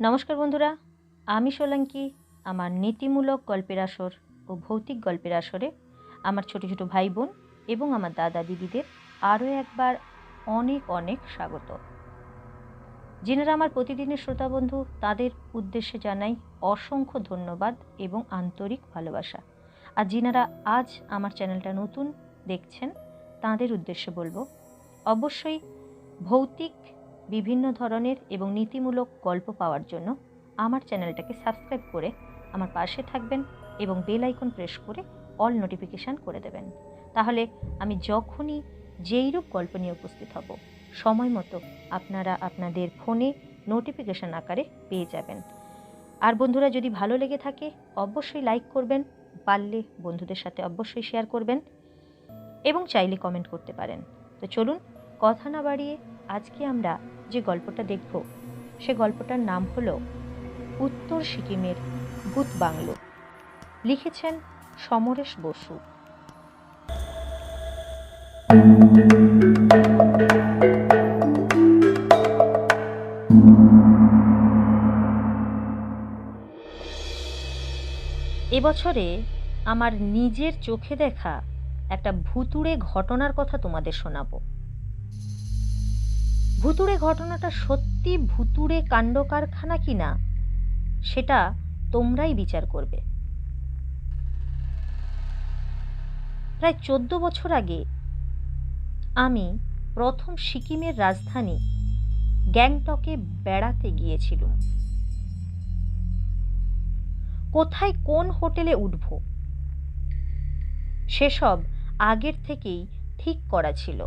নমস্কার বন্ধুরা, আমি সোলাঙ্কি, আমার নীতিমূলক গল্পের আসর ও ভৌতিক গল্পের আসরে আমার ছোট ছোট ভাই বোন এবং আমার দাদা দিদিদের আরও একবার অনেক অনেক স্বাগত। যিনারা আমার প্রতিদিনের শ্রোতা বন্ধু, তাদের উদ্দেশ্যে জানাই অসংখ্য ধন্যবাদ এবং আন্তরিক ভালোবাসা। আর যিনারা আজ আমার চ্যানেলটা নতুন দেখছেন, তাদের উদ্দেশ্যে বলব, অবশ্যই ভৌতিক বিভিন্ন ধরনের এবং নীতিমূলক গল্প পাওয়ার জন্য আমার চ্যানেলটাকে সাবস্ক্রাইব করে আমার পাশে থাকবেন এবং বেল আইকন প্রেস করে অল নোটিফিকেশান করে দেবেন। তাহলে আমি যখনই যেইরূপ গল্প নিয়ে উপস্থিত হব, সময় মতো আপনারা আপনাদের ফোনে নোটিফিকেশান আকারে পেয়ে যাবেন। আর বন্ধুরা, যদি ভালো লেগে থাকে, অবশ্যই লাইক করবেন, পারলে বন্ধুদের সাথে অবশ্যই শেয়ার করবেন এবং চাইলে কমেন্ট করতে পারেন। তো চলুন, কথা না বাড়িয়ে আজকে আমরা যে গল্পটা দেখব, সে গল্পটার নাম হলো উত্তর সিকিমের ভূত বাংলো। লিখেছেন সমরেশ বসু। এবছরে আমার নিজের চোখে দেখা একটা ভুতুড়ে ঘটনার কথা তোমাদের শোনাবো। ভুতুড়ে ঘটনাটা সত্যি ভুতুড়ে কাণ্ড কারখানা কি না, সেটা তোমরাই বিচার করবে। প্রায় চোদ্দ বছর আগে আমি প্রথম সিকিমের রাজধানী গ্যাংটকে বেড়াতে গিয়েছিলাম। কোথায় কোন হোটেলে উঠব, সেসব আগের থেকেই ঠিক করা ছিল।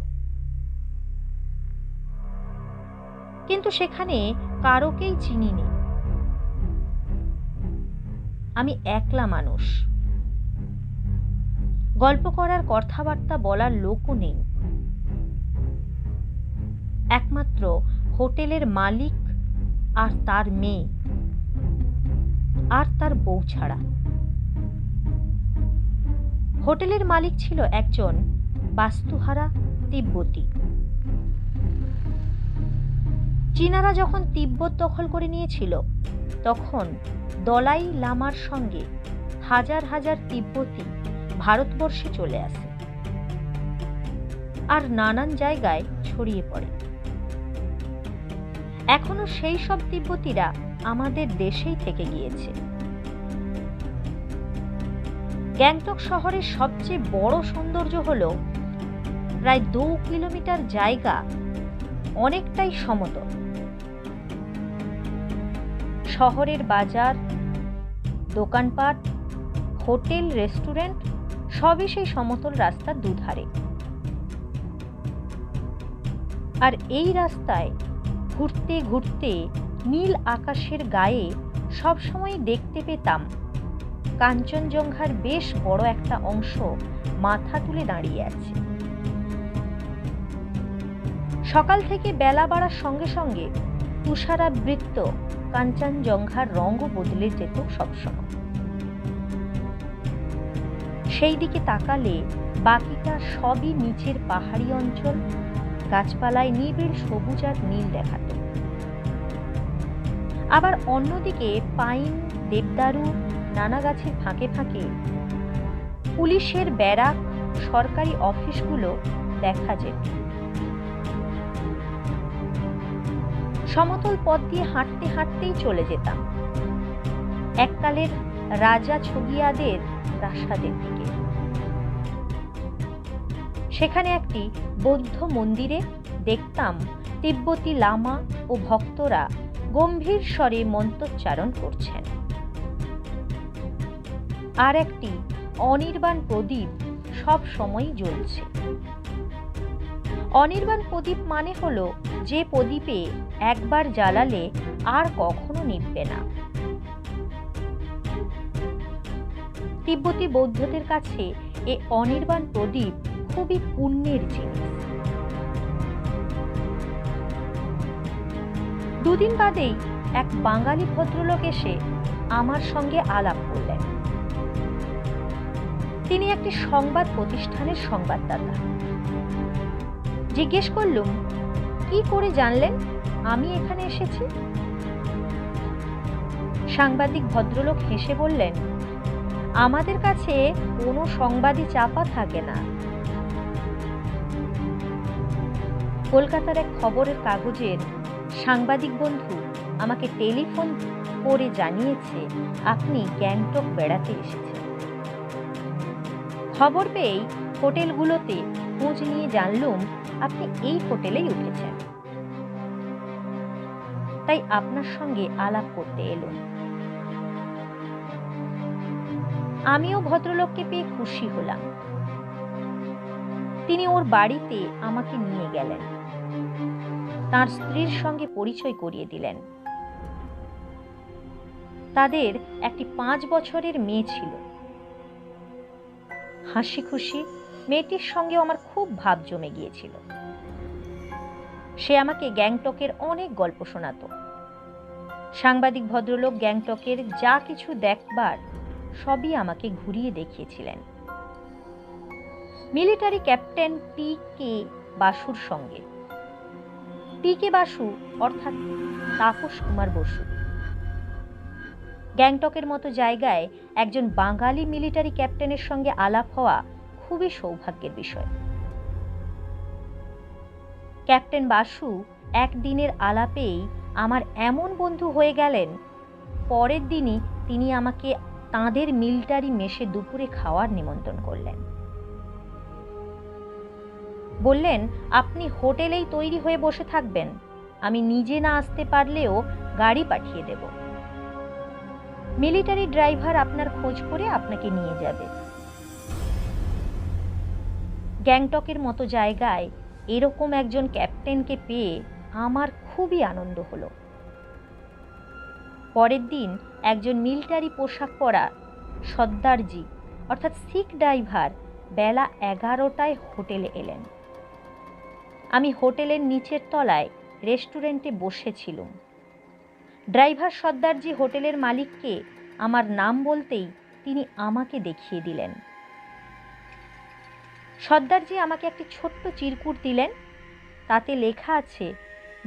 কিন্তু সেখানে কারোকেই চিনিনি। আমি একলা মানুষ। গল্প করার কথাবার্তা বলার লোকও নেই। একমাত্র হোটেলের মালিক আর তার মেয়ে। আর তার বউ ছাড়া। হোটেলের মালিক ছিল একজন বাস্তুহারা তিব্বতী। চীনারা যখন তিব্বত দখল করে নিয়েছিল, তখন দলাই লামার সঙ্গে হাজার হাজার তিব্বতী ভারতবর্ষে চলে আসে আর নানান জায়গায় ছড়িয়ে পড়ে। এখনও সেই সব তিব্বতীরা আমাদের দেশেই থেকে গিয়েছে। গ্যাংটক শহরের সবচেয়ে বড় সৌন্দর্য হল প্রায় দু কিলোমিটার জায়গা অনেকটাই সমতল। শহরের বাজার, দোকানপাট, হোটেল, রেস্টুরেন্ট, সবই সেই সমতল রাস্তার দুধারে। আর এই রাস্তায় ঘুরতে ঘুরতে নীল আকাশের গায়ে সবসময় দেখতে পেতাম কাঞ্চনজঙ্ঘার বেশ বড় একটা অংশ মাথা তুলে দাঁড়িয়ে আছে। সকাল থেকে বেলা বাড়ার সঙ্গে সঙ্গে তুষারাবৃত্ত কাঞ্চনজঙ্ঘার রঙও বদলে যেত সবসময়। সেই দিকে তাকালে বাকিটা সবই নিচের পাহাড়ি অঞ্চল, গাছপালায় নিবিড় সবুজ আর নীল দেখাত। আবার অন্যদিকে পাইন, দেবদারু, নানা গাছের ফাঁকে ফাঁকে পুলিশের ব্যারাক, সরকারি অফিসগুলো দেখা যেত। সমতল পথ দিয়ে হাঁটতে হাঁটতেই চলে যেতাম। এককালের রাজা ছগিয়াদের প্রাসাদের দিকে। সেখানে একটি বৌদ্ধ মন্দিরে দেখতাম তিব্বতী লামা ও ভক্তরা গম্ভীর স্বরে মন্ত্রোচ্চারণ করছেন। আর একটি অনির্বাণ প্রদীপ সব সময় জ্বলছে। অনির্বাণ প্রদীপ মানে হলো যে প্রদীপে একবার জ্বালালে আর কখনো নিববে না। তিব্বতী বৌদ্ধদের কাছে এ অনির্বাণ প্রদীপ খুবই পুণ্যের জিনিস। দুদিন বাদেই এক বাঙালি ভদ্রলোক এসে আমার সঙ্গে আলাপ করলেন। তিনি একটি সংবাদ প্রতিষ্ঠানের সংবাদদাতা। জিজ্ঞেস করলুম, কি করে জানলেন আমি এখানে এসেছি? সাংবাদিক ভদ্রলোক হেসে বললেন, আমাদের কাছে কোনো সংবাদই চাপা থাকে না। কলকাতার এক খবরের কাগজের সাংবাদিক বন্ধু আমাকে টেলিফোন করে জানিয়েছে, আপনি গ্যাংটক বেড়াতে এসেছেন। খবর পেয়েই হোটেলগুলোতে খোঁজ নিয়ে জানলুম আপনি এই হোটেলেই উঠেছেন। তাই আপনার সঙ্গে আলাপ করতে এলুম। আমিও ভদ্রলোককে পেয়ে খুশি হলাম। তিনি ওর বাড়িতে আমাকে নিয়ে গেলেন। তার স্ত্রীর সঙ্গে পরিচয় করিয়ে দিলেন। তাদের একটি পাঁচ বছরের মেয়ে ছিল। হাসি খুশি মেয়েটির সঙ্গে আমার খুব ভাব জমে গিয়েছিল। সে আমাকে গ্যাংটকের অনেক গল্প শোনাতো। সাংবাদিক ভদ্রলোক গ্যাংটকের যা কিছু দেখবার সবই আমাকে ঘুরিয়ে দেখিয়েছিলেন। মিলিটারি ক্যাপ্টেন পি কে বাসুর সঙ্গে। পি কে বাসু অর্থাৎ তাপস কুমার বসু। গ্যাংটকের মতো জায়গায় একজন বাঙালি মিলিটারি ক্যাপ্টেনের সঙ্গে আলাপ হওয়া খুবই সৌভাগ্যের বিষয়। ক্যাপ্টেন বাসু একদিনের আলাপেই আমার এমন বন্ধু হয়ে গেলেন, পরের দিনই তিনি আমাকে তাঁদের মিলিটারি মেশে দুপুরে খাওয়ার নিমন্ত্রণ করলেন। বললেন, আপনি হোটেলেই তৈরি হয়ে বসে থাকবেন, আমি নিজে না আসতে পারলেও গাড়ি পাঠিয়ে দেব। মিলিটারি ড্রাইভার আপনার খোঁজ করে আপনাকে নিয়ে যাবে। গ্যাংটকের মতো জায়গায় এরকম একজন ক্যাপ্টেনকে পেয়ে আমার খুবই আনন্দ হলো। পরের দিন একজন মিলিটারি পোশাক পরা সর্দারজি, অর্থাৎ শিখ ড্রাইভার, বেলা এগারোটায় হোটেলে এলেন। আমি হোটেলের নিচের তলায় রেস্টুরেন্টে বসেছিলুম। ড্রাইভার সর্দারজি হোটেলের মালিককে আমার নাম বলতেই তিনি আমাকে দেখিয়ে দিলেন। সর্দারজি আমাকে একটি ছোট্ট চিরকুট দিলেন। তাতে লেখা আছে,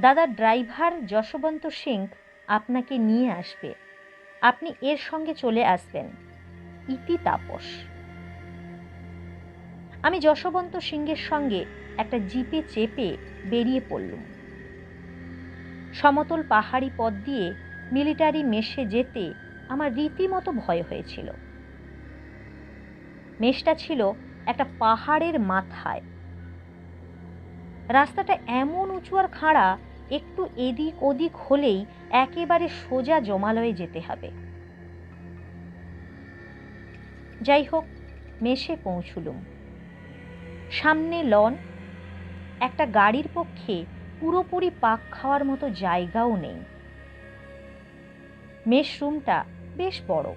দাদা ড্রাইভার যশবন্ত সিং আপনাকে নিয়ে আসবে। আপনি এর সঙ্গে চলে আসবেন। ইতি তাপস। আমি যশবন্ত সিংহের সঙ্গে একটা জিপে চেপে বেরিয়ে পড়লুম। সমতল পাহাড়ি পথ দিয়ে মিলিটারি মেশে যেতে আমার রীতিমতো ভয় হয়েছিল। মেশটা ছিল একটা পাহাড়ের মাথায়। রাস্তাটা এমন উঁচু আর খাড়া, একটু এদিক ওদিক হলেই একেবারে সোজা জমালয়ে যেতে হবে। যাই হোক মেশে পৌঁছুলুম। সামনে লন, একটা গাড়ির পক্ষে পুরোপুরি পাক খাওয়ার মতো জায়গাও নেই। মেশ রুমটা বেশ বড়।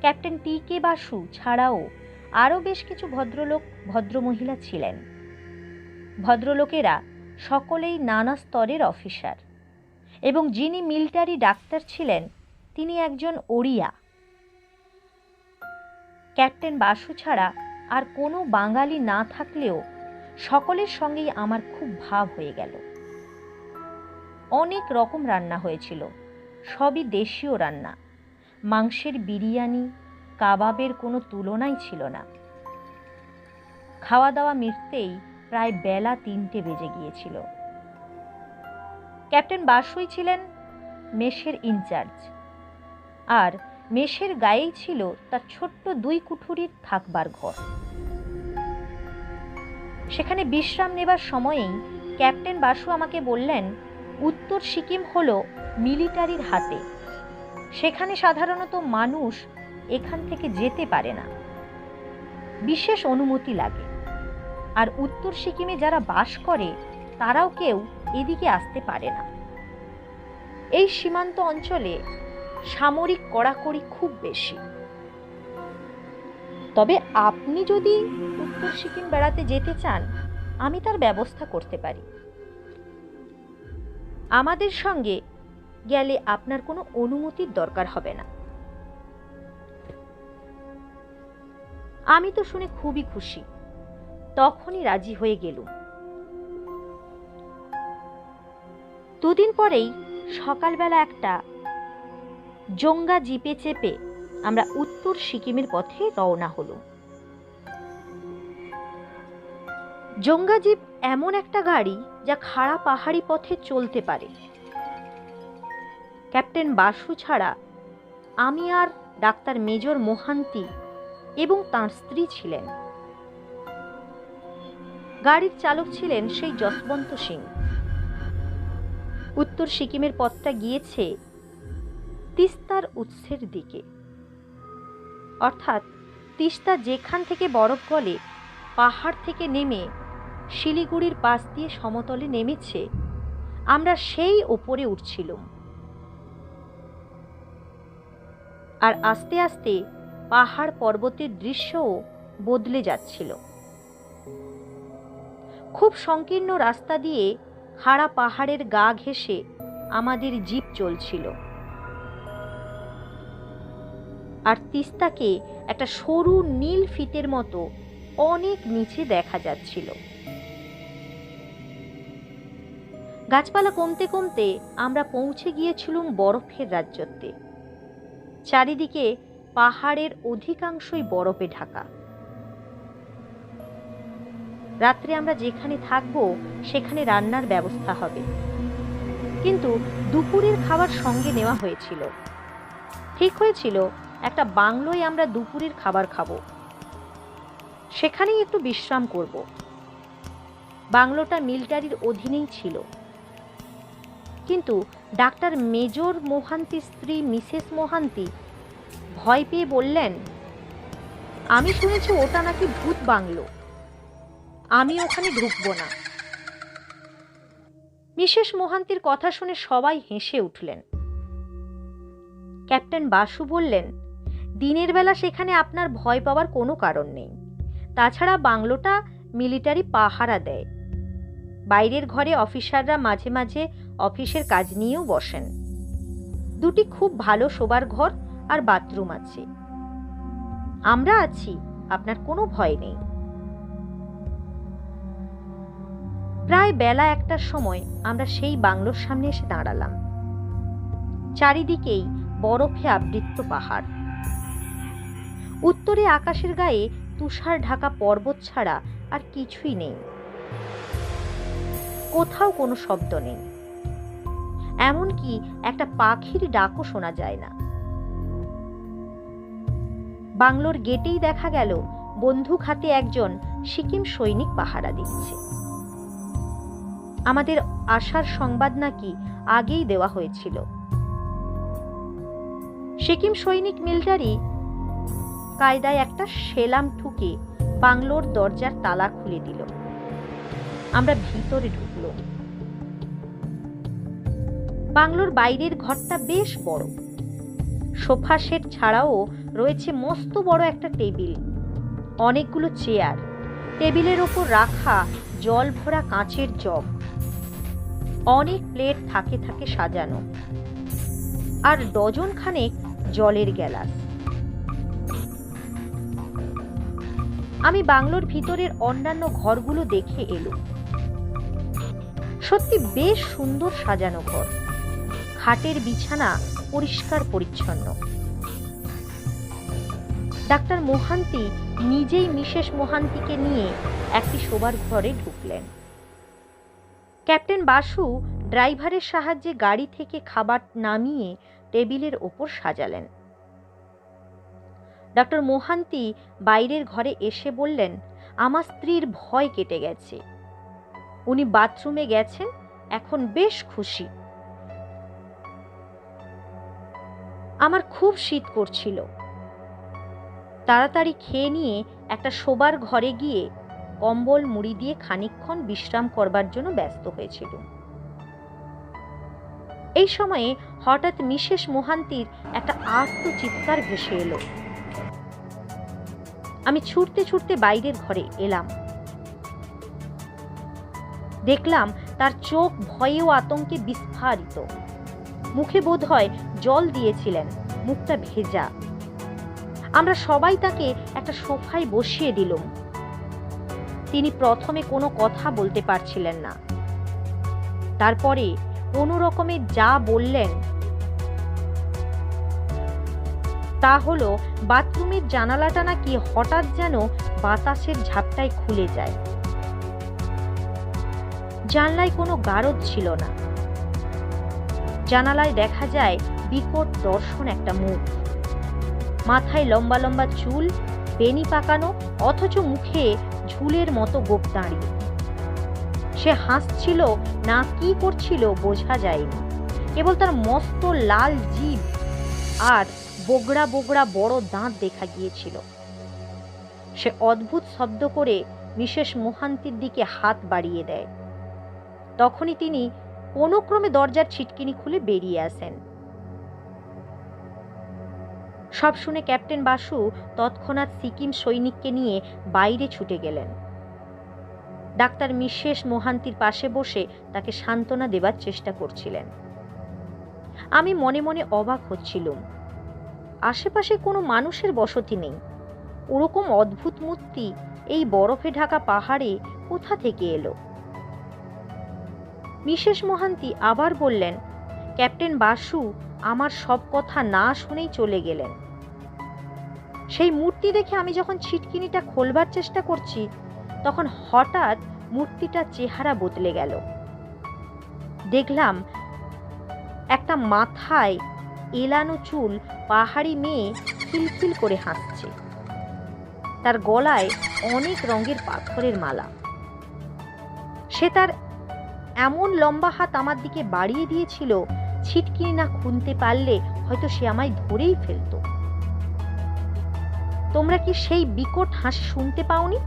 ক্যাপ্টেন টি কে বাসু ছাড়াও আরও বেশ কিছু ভদ্রলোক, ভদ্রমহিলা ছিলেন। ভদ্রলোকেরা সকলেই নানা স্তরের অফিসার এবং যিনি মিলিটারি ডাক্তার ছিলেন, তিনি একজন ওড়িয়া। ক্যাপ্টেন বাসু ছাড়া আর কোনো বাঙালি না থাকলেও সকলের সঙ্গেই আমার খুব ভাব হয়ে গেল। অনেক রকম রান্না হয়েছিল। সবই দেশীয় রান্না। মাংসের বিরিয়ানি কাবাবের কোনো তুলনাই ছিল না। খাওয়া দাওয়া মিটতেই প্রায় বেলা তিনটে বেজে গিয়েছিল। ক্যাপ্টেন বাসুই ছিলেন মেষের ইনচার্জ। আর মেষের গায়েই ছিল তার ছোট্ট দুই কুঠুরির থাকবার ঘর। সেখানে বিশ্রাম নেবার সময়েই ক্যাপ্টেন বাসু আমাকে বললেন, উত্তর সিকিম হলো মিলিটারির হাতে। সেখানে সাধারণত মানুষ এখান থেকে যেতে পারে না। বিশেষ অনুমতি লাগে। আর উত্তর সিকিমে যারা বাস করে, তারাও কেউ এদিকে আসতে পারে না। এই সীমান্ত অঞ্চলে সামরিক কড়াকড়ি খুব বেশি। তবে আপনি যদি উত্তর সিকিম বেড়াতে যেতে চান, আমি তার ব্যবস্থা করতে পারি। আমাদের সঙ্গে গেলে আপনার কোনো অনুমতির দরকার হবে না। আমি তো শুনে খুবই খুশি। তখনই রাজি হয়ে গেলুম। দুদিন পরেই সকালবেলা একটা জঙ্গা জিপে চেপে আমরা উত্তর সিকিমের পথে রওনা হলো জঙ্গা জিপ এমন একটা গাড়ি যা খাড়া পাহাড়ি পথে চলতে পারে। ক্যাপ্টেন বাসু ছাড়া আমি আর ডাক্তার মেজর মোহান্তি এবং তাঁর স্ত্রী ছিলেন। গাড়ির চালক ছিলেন সেই যশবন্ত সিং। উত্তর সিকিমের পথটা গিয়েছে তিস্তার উৎসের দিকে। অর্থাৎ তিস্তা যেখান থেকে বরফ গলে, পাহাড় থেকে নেমে, শিলিগুড়ির পাশ দিয়ে সমতলে নেমেছে, আমরা সেই ওপরে উঠছিলাম। আর আস্তে আস্তে পাহাড় পর্বতের দৃশ্যও বদলে যাচ্ছিল। খুব সংকীর্ণ রাস্তা দিয়ে খাড়া পাহাড়ের গা ঘেঁষে আমাদের জিপ চলছিল। আর তিস্তাকে একটা সরু নীল ফিতের মতো অনেক নিচে দেখা যাচ্ছিল। গাছপালা কমতে কমতে আমরা পৌঁছে গিয়েছিলুম বরফের রাজ্যতে চারিদিকে পাহাড়ের অধিকাংশই বরফে ঢাকা। রাত্রে আমরা যেখানে থাকব, সেখানে রান্নার ব্যবস্থা হবে। কিন্তু দুপুরের খাবার সঙ্গে নেওয়া হয়েছিল। ঠিক হয়েছিল, একটা বাংলোয় আমরা দুপুরের খাবার খাব। সেখানেই একটু বিশ্রাম করব। বাংলোটা মিলিটারির অধীনেই ছিল। কিন্তু ডাক্তার মেজর মোহান্তির স্ত্রী মিসেস মোহান্তি ভয় পেয়ে বললেন, আমি শুনেছি ওটা নাকি ভূত বাংলো। আমি ওখানে ঢুকবো না। মিসেস মোহান্তির কথা শুনে সবাই হেসে উঠলেন। ক্যাপ্টেন বাসু বললেন, দিনের বেলা সেখানে আপনার ভয় পাওয়ার কোনো কারণ নেই। তাছাড়া বাংলোটা মিলিটারি পাহারা দেয়। বাইরের ঘরে অফিসাররা মাঝে মাঝে অফিসের কাজ নিয়েও বসেন। দুটি খুব ভালো শোবার ঘর আর বাথরুম আছে। আমরা আছি, আপনার কোনো ভয় নেই। প্রায় বেলা একটার সময় আমরা সেই বাংলোর সামনে এসে দাঁড়ালাম। চারিদিকেই বরফে আবৃত পাহাড়। উত্তরে আকাশের গায়ে তুষার ঢাকা পর্বত ছাড়া আর কিছুই নেই। কোথাও কোনো শব্দ নেই। এমনকি একটা পাখির ডাকও শোনা যায় না। বাংলোর গেটেই দেখা গেল বন্দুক হাতে একজন সিকিম সৈনিক পাহারা দিচ্ছে। আমাদের আসার সংবাদ নাকি আগেই দেওয়া হয়েছিল। সিকিম সৈনিক মিলিটারি কায়দায় একটা সেলাম ঠুকে বাংলোর দরজার তালা খুলে দিল। আমরা ভিতরে ঢুকল বাংলোর বাইরের ঘরটা বেশ বড়। সোফা সেট ছাড়াও রয়েছে মস্ত বড় একটা টেবিল। অনেকগুলো চেয়ার। টেবিলের ওপর রাখা জল ভরা কাঁচের জগ অনেক প্লেট থাকে থাকে সাজানো। আর ডজন খানেক জলের গ্যালাস। আমি বাংলোর ভিতরের অন্যান্য ঘরগুলো দেখে এলো সত্যি বেশ সুন্দর সাজানো ঘর। খাটের বিছানা পরিষ্কার, পরিচ্ছন্ন। ডাক্তার মোহান্তি নিজেই মিসেস মোহান্তিকে নিয়ে একটি শোবার ঘরে ঢুকলেন। ক্যাপ্টেন বাসু ড্রাইভারের সাহায্যে গাড়ি থেকে খাবার নামিয়ে টেবিলের ওপর সাজালেন। ডক্টর মোহান্তি বাইরের ঘরে এসে বললেন, আমার স্ত্রীর ভয় কেটে গেছে। উনি বাথরুমে গেছেন, এখন বেশ খুশি। আমার খুব শীত করছিল। তাড়াতাড়ি খেয়ে নিয়ে একটা শোবার ঘরে গিয়ে কম্বল মুড়ি দিয়ে খানিকক্ষণ বিশ্রাম করবার জন্য ব্যস্ত হয়েছিল। এই সময়ে হঠাৎ মিসেস মোহান্তির একটা আর্ত চিৎকার ভেসে এলো। আমি ছুটতে ছুটতে বাইরের ঘরে এলাম। দেখলাম তার চোখ ভয়ে ও আতঙ্কে বিস্ফারিত। মুখে বোধ হয় জল দিয়েছিলেন, মুখটা ভেজা। আমরা সবাই তাকে একটা সোফায় বসিয়ে দিলুম। তিনি প্রথমে কোনো কথা বলতে পারছিলেন না। তারপরে কোনো রকমে যা বললেন, তা হলো বাথরুমের জানালাটা নাকি হঠাৎ যেন বাতাসের ঝাপটায় খুলে যায়। জানলায় কোনো গারদ ছিল না। জানালায় দেখা যায় বিকট দর্শন একটা মুখ। মাথায় লম্বা লম্বা চুল বেনি পাকানো, অথচ মুখে ঝুলের মতো গোপ দাঁড়িয়ে। সে হাসছিল, না কি করছিল বোঝা যায়নি। কেবল তার মস্ত লাল জিভ আর বগড়া বগড়া বড় দাঁত দেখা গিয়েছিল। সে অদ্ভুত শব্দ করে মিসেস মোহান্তির দিকে হাত বাড়িয়ে দেয়। তখনই তিনি কোনো ক্রমে দরজার ছিটকিনি খুলে বেরিয়ে আসেন। সব শুনে ক্যাপ্টেন বাসু তৎক্ষণাৎ সিকিম সৈনিককে নিয়ে বাইরে ছুটে গেলেন। ডাক্তার মিশেষ মোহান্তির পাশে বসে তাকে সান্ত্বনা দেবার চেষ্টা করছিলেন। আমি মনে মনে অবাক হচ্ছিলুম। আশেপাশে কোনো মানুষের বসতি নেই। ওরকম অদ্ভুত মূর্তি এই বরফে ঢাকা পাহাড়ে কোথা থেকে এলো? মিশেষ মোহান্তি আবার বললেন, ক্যাপ্টেন বাসু আমার সব কথা না শুনেই চলে গেলেন। সেই মূর্তি দেখে আমি যখন ছিটকিনিটা খোলবার চেষ্টা করছি, তখন হঠাৎ মূর্তিটার চেহারা বদলে গেল। দেখলাম একটা মাথায় এলানো চুল পাহাড়ি মেয়ে খিলখিল করে হাসছে। তার গলায় অনেক রঙের পাথরের মালা। সে তার এমন লম্বা হাত আমার দিকে বাড়িয়ে দিয়েছিল ছিটকিনি না খুনতে পারলে হয়তো সে আমায় ধরেই ফেলত। তোমরা কি সেই বিকট হাসি শুনতে পাওনি?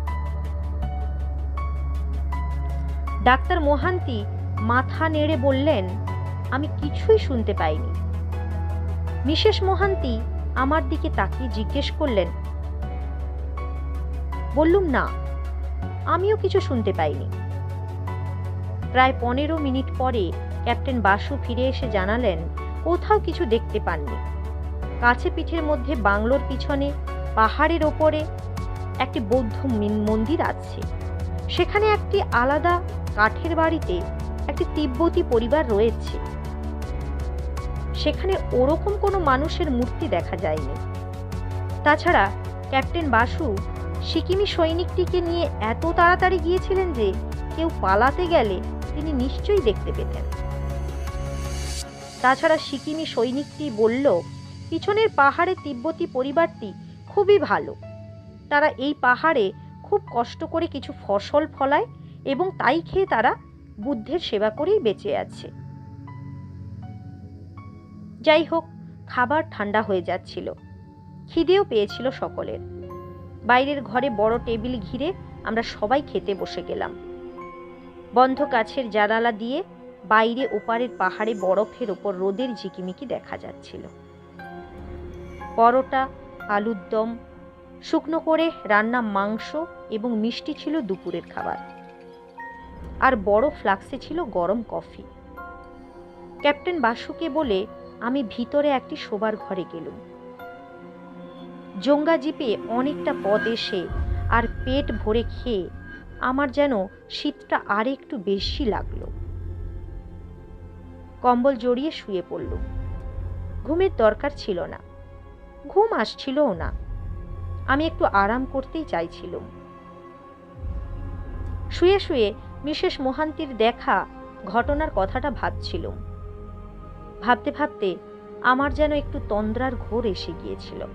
ডাক্তার মোহান্তি মাথা নেড়ে বললেন, আমি কিছুই শুনতে পাইনি। মিসেস মোহান্তি আমার দিকে তাকিয়ে জিজ্ঞেস করলেন, বললুম না, আমিও কিছু শুনতে পাইনি। প্রায় পনেরো মিনিট পরে ক্যাপ্টেন বাসু ফিরে এসে জানালেন, কোথাও কিছু দেখতে পাননি। কাছে পিঠের মধ্যে বাংলোর পিছনে, পাহাড়ের ওপরে একটি বৌদ্ধ মন্দির আছে। সেখানে একটি আলাদা কাঠের বাড়িতে একটি তিব্বতী পরিবার রয়েছে। সেখানে ওরকম কোনো মানুষের মূর্তি দেখা যায়নি। তাছাড়া ক্যাপ্টেন বাসু সিকিমি সৈনিকটিকে নিয়ে এত তাড়াতাড়ি গিয়েছিলেন যে কেউ পালাতে গেলে তিনি নিশ্চয়ই দেখতে পেতেন। তাছাড়া সিকিমি সৈনিকটি বলল, পিছনের পাহাড়ে তিব্বতী পরিবারটি খুবই ভালো। তারা এই পাহাড়ে খুব কষ্ট করে কিছু ফসল ফলায় এবং তাই খেয়ে তারা বুদ্ধের সেবা করেই বেঁচে আছে। যাই হোক, খাবার ঠান্ডা হয়ে যাচ্ছিল। খিদেও পেয়েছিল সকলের। বাইরের ঘরে বড় টেবিল ঘিরে আমরা সবাই খেতে বসে গেলাম। বন্ধ কাছের জানালা দিয়ে বাইরে ওপারের পাহাড়ে বরফের ওপর রোদের ঝিকিমিকি দেখা যাচ্ছিল। পরোটা, আলুর দম, শুকনো করে রান্না মাংস এবং মিষ্টি ছিল দুপুরের খাবার। আর বড় ফ্লাক্সে ছিল গরম কফি। ক্যাপ্টেন বাসুকে বলে, আমি ভিতরে একটি শোবার ঘরে গেলুম। জঙ্গা জিপে অনেকটা পথ এসে আর পেট ভরে খেয়ে আমার যেন শীতটা আর একটু বেশি লাগল। কম্বল জড়িয়ে শুয়ে পড়ল। ঘুমের দরকার ছিল না। ঘুম আসছিলও না। আমি একটু আরাম করতেই চাইছিলাম। শুয়ে শুয়ে মিসেস মোহান্তির দেখা, ঘটনার কথাটা ভাবছিলাম। ভাবতে ভাবতে আমার যেন একটু তন্দ্রার ঘোর এসে গিয়েছিল।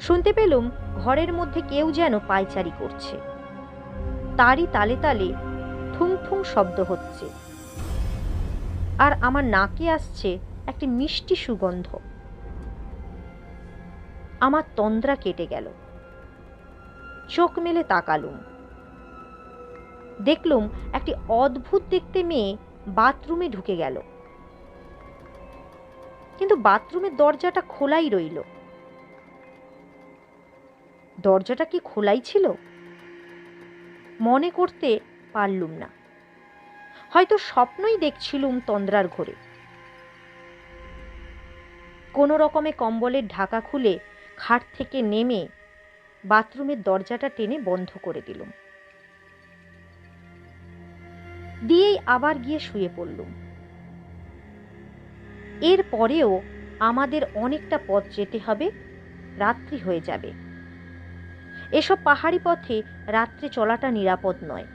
শুনতে পেলুম ঘরের মধ্যে কেউ যেন পায়চারি করছে। তারই তালে তালে ঠুং ঠুং শব্দ হচ্ছে। আর আমার নাকে আসছে একটি মিষ্টি সুগন্ধ। আমার তন্দ্রা কেটে গেল। চোখ মেলে তাকালুম। দেখলুম একটি অদ্ভুত দেখতে মেয়ে বাথরুমে ঢুকে গেল। কিন্তু বাথরুমের দরজাটা খোলাই রইল। দরজাটা কি খোলাই ছিল? মনে করতে পারলুম না। হয়তো স্বপ্নই দেখছিলুম তন্দ্রার ঘরে। কোনো রকমে কম্বলের ঢাকা খুলে খাট থেকে নেমে বাথরুমের দরজাটা টেনে বন্ধ করে দিলুম। দিয়েই আবার গিয়ে শুয়ে পড়লুম। এর পরেও আমাদের অনেকটা পথ যেতে হবে, রাত্রি হয়ে যাবে। এসব পাহাড়ি পথে রাত্রে চলাটা নিরাপদ নয়।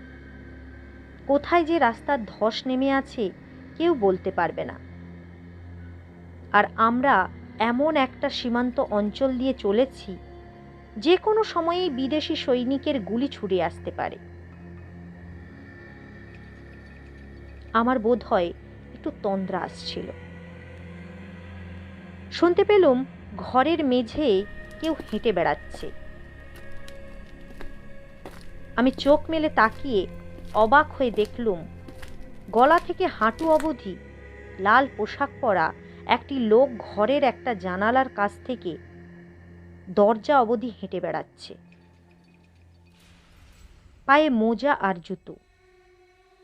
কোথায় যে রাস্তার ধস নেমে আছে, কেউ বলতে পারবে না। আর আমরা এমন একটা সীমান্ত অঞ্চল দিয়ে চলেছি, যে কোনো সময়েই বিদেশি সৈনিকের গুলি ছুড়ে আসতে পারে। আমার বোধ হয় একটু তন্দ্রা আসছিল। শুনতে পেলুম ঘরের মেঝে কেউ হেঁটে বেড়াচ্ছে। আমি চোখ মেলে তাকিয়ে অবাক হয়ে দেখলুম, গলা থেকে হাঁটু অবধি লাল পোশাক পরা একটি লোক ঘরের একটা জানালার কাছ থেকে দরজা অবধি হেঁটে বেড়াচ্ছে। পায়ে মোজা আর জুতো।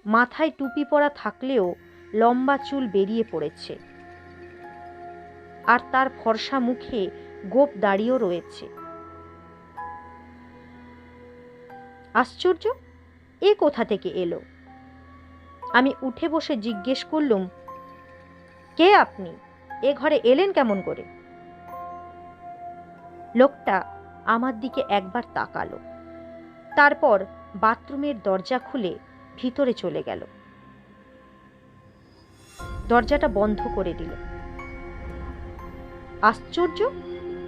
মাথায় টুপি পরা থাকলেও লম্বা চুল বেরিয়ে পড়েছে। আর তার ফর্সা মুখে গোপ দাড়িও রয়েছে। আশ্চর্য! এ কোথা থেকে এলো? আমি উঠে বসে জিজ্ঞেস করলুম, কে আপনি? এ ঘরে এলেন কেমন করে? লোকটা আমার দিকে একবার তাকালো, তারপর বাথরুমের দরজা খুলে ভিতরে চলে গেল। দরজাটা বন্ধ করে দিল। আশ্চর্য!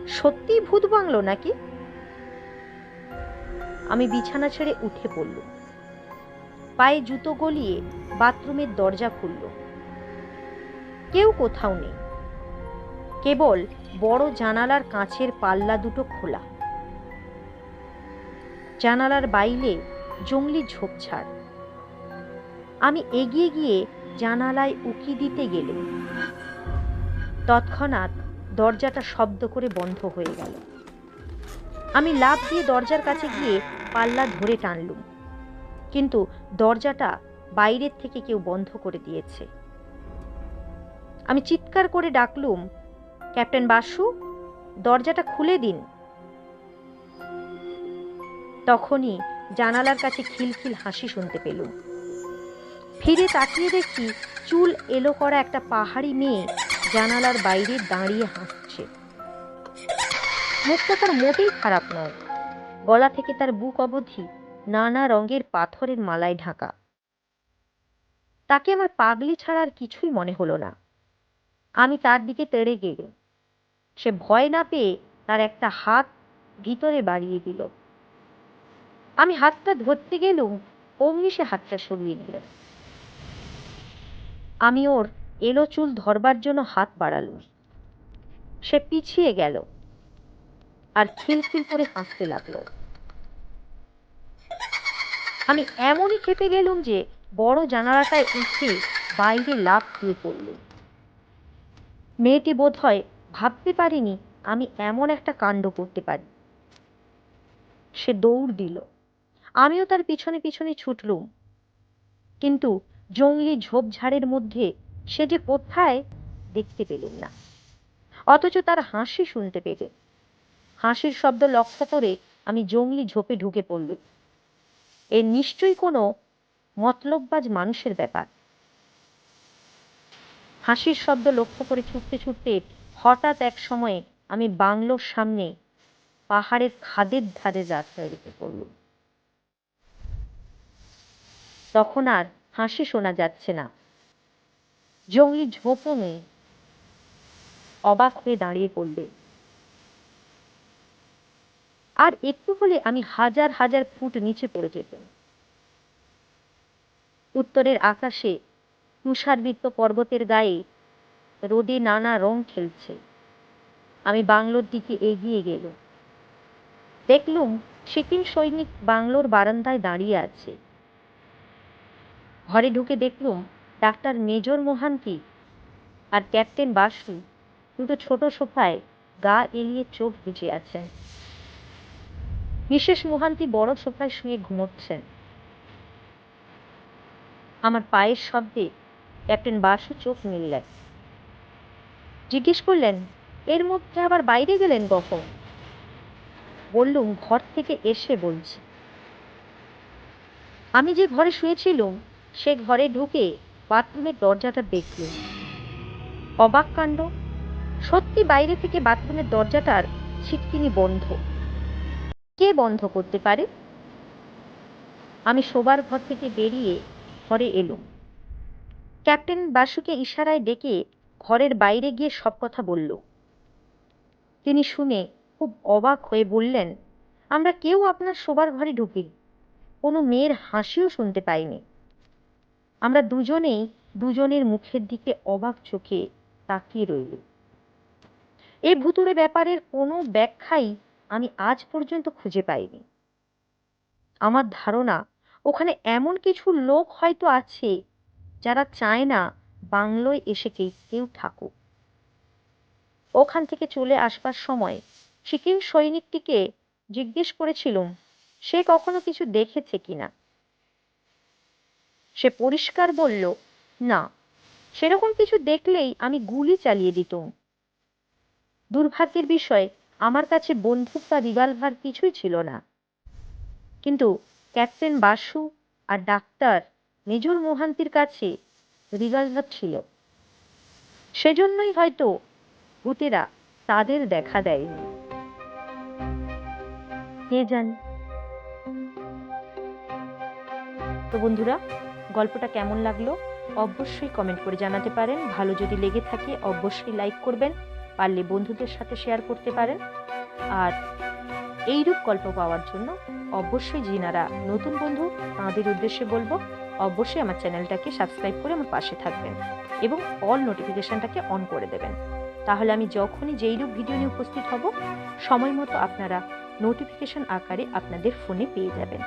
সত্যিই ভূত বাংলো নাকি? আমি বিছানা ছেড়ে উঠে পড়ল পায়ে জুতো গলিয়ে বাথরুমের দরজা খুলল। কেউ কোথাও নেই। কেবল বড় জানালার কাঁচের পাল্লা দুটো খোলা। জানালার বাইরে জঙ্গলি ঝোপঝাড়। আমি এগিয়ে গিয়ে জানালায় উকি দিতে গেলে তৎক্ষণাৎ দরজাটা শব্দ করে বন্ধ হয়ে গেল। আমি লাফ দিয়ে দরজার কাছে গিয়ে পাল্লা ধরে টানলুম। কিন্তু দরজাটা বাইরের থেকে কেউ বন্ধ করে দিয়েছে। আমি চিৎকার করে ডাকলুম, ক্যাপ্টেন বাসু, দরজাটা খুলে দিন। তখনই জানালার কাছে খিলখিল হাসি শুনতে পেলুম। ফিরে তাকিয়ে দেখি চুল এলো করা একটা পাহাড়ি মেয়ে জানালার বাইরে দাঁড়িয়ে হাসছে। মুখটা তার মোটেই খারাপ নয়, গলা থেকে তার বুক অবধি নানা রঙের পাথরের মালায় ঢাকা। তাকে আমার পাগলি ছাড়া আর কিছুই মনে হলো না। আমি তার দিকে তেড়ে গেলাম সে ভয় না পেয়ে তার একটা হাত ভিতরে বাড়িয়ে দিল। আমি হাতটা ধরতে গেলুম অমনি সে হাতটা সরিয়ে দিল আমি ওর এলো চুল ধরবার জন্য হাত বাড়ালুম। সে পিছিয়ে গেল। আর খিলখিল করে হাসতে লাগল। আমি এমনই খেপে গেলুম যে বড় জানালাটায় উঠে বাইরে লাফ দিয়ে পড়লুম। মেয়েটি বোধ হয় ভাবতে পারিনি আমি এমন একটা কাণ্ড করতে পারি। সে দৌড় দিল। আমিও তার পিছনে পিছনে ছুটলুম। কিন্তু জঙ্গলি ঝোপঝাড়ের মধ্যে সে যে কোথায় দেখতে পেলুম না। অথচ তার হাসি শুনতে পেলে। হাসির শব্দ লক্ষ্য করে আমি জঙ্গলি ঝোপে ঢুকে পড়লুম। এর নিশ্চয়ই কোনো মতলববাজ মানুষের ব্যাপার। হাসির শব্দ লক্ষ্য করে ছুটতে ছুটতে হঠাৎ এক সময়ে আমি বাংলোর সামনে পাহাড়ের খাদের ধারে রাস্তায় রেখে পড়লুম। তখন আর হাসি শোনা যাচ্ছে না। জঙ্গলি ঝোপনে অবাক হয়ে দাঁড়িয়ে পড়লে। আর একটু হলে আমি হাজার হাজার ফুট নিচে পড়ে যেতাম। উত্তরের আকাশে তুষারবৃত্ত পর্বতের গায়ে রোদে নানা রং খেলছে। আমি বাংলোর দিকে এগিয়ে গেল দেখলুম সিকিম সৈনিক বাংলোর বারান্দায় দাঁড়িয়ে আছে। ঘরে ঢুকে দেখলুম ডাক্তার মেজর মোহান্তি আর ক্যাপ্টেন বাসু দুটো ছোট সোফায় গা এলিয়ে চোখ বুঝে আছেন। মিসেস মোহান্তি বড় সোফায় শুয়ে ঘুমোচ্ছেন। আমার পায়ের শব্দে ক্যাপ্টেন বাসু চোখ মিললেন। জিজ্ঞেস করলেন, এর মধ্যে আবার বাইরে গেলেন কখন? বললুম, ঘর থেকে এসে বলছি। আমি যে ঘরে শুয়েছিলুম, সে ঘরে ঢুকে বাথরুমের দরজাটা দেখলুম। অবাক কাণ্ড, সত্যি বাইরে থেকে বাথরুমের দরজাটার ছিটকিনি বন্ধ। কে বন্ধ করতে পারে? আমি শোবার ঘর থেকে বেরিয়ে ঘরে এলুম। ক্যাপ্টেন বাসুকে ইশারায় ডেকে ঘরের বাইরে গিয়ে সব কথা বলল। তিনি শুনে খুব অবাক হয়ে বললেন, আমরা কেউ আপনার শোবার ঘরে ঢুকি? কোনো মেয়ের হাসিও শুনতে পাইনি। আমরা দুজনেই দুজনের মুখের দিকে অবাক চোখে তাকিয়ে রইল এ ভুতুড়ে ব্যাপারের কোনো ব্যাখ্যাই আমি আজ পর্যন্ত খুঁজে পাইনি। আমার ধারণা, ওখানে এমন কিছু লোক হয়তো আছে, যারা চায় না বাংলোয় এসে কে কেউ থাকুক। ওখান থেকে চলে আসবার সময় সিকিম সৈনিকটিকে জিজ্ঞেস করেছিলুম, সে কখনো কিছু দেখেছে কিনা? সে পরিষ্কার বলল, না, সেরকম কিছু দেখলেই আমি গুলি চালিয়ে দিতুম। দুর্ভাগ্যের বিষয় আমার কাছে বন্দুক বা রিভলভার কিছুই ছিল না। কিন্তু ক্যাপ্টেন বাসু আর ডাক্তার মেজর মোহান্তির কাছে রিভলভার ছিল। সেজন্যই হয়তো ভূতেরা তাদের দেখা দেয়নি। কে জানে? তো বন্ধুরা, গল্পটা কেমন লাগল? অবশ্যই কমেন্ট করে জানাতে পারেন। ভালো যদি লেগে থাকে, অবশ্যই লাইক করবেন। পারলে বন্ধুদের সাথে শেয়ার করতে পারেন। আর এইরূপ গল্প পাওয়ার জন্য অবশ্যই যিনারা নতুন বন্ধু, তাঁদের উদ্দেশ্যে বলব, অবশ্যই আমার চ্যানেলটাকে সাবস্ক্রাইব করে আমার পাশে থাকবেন এবং অল নোটিফিকেশনটাকে অন করে দেবেন। তাহলে আমি যখনই যেইরূপ ভিডিও নিয়ে উপস্থিত হব, সময় মতো আপনারা নোটিফিকেশন আকারে আপনাদের ফোনে পেয়ে যাবেন।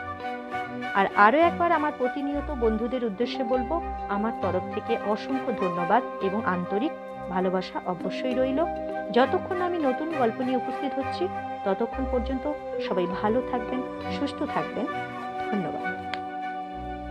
আর আরও একবার আমার প্রতিনিয়ত বন্ধুদের উদ্দেশ্যে বলব, আমার তরফ থেকে অসংখ্য ধন্যবাদ এবং আন্তরিক ভালোবাসা অবশ্যই রইল। যতক্ষণ আমি নতুন গল্প নিয়ে উপস্থিত হচ্ছি, ততক্ষণ পর্যন্ত সবাই ভালো থাকবেন, সুস্থ থাকবেন। ধন্যবাদ।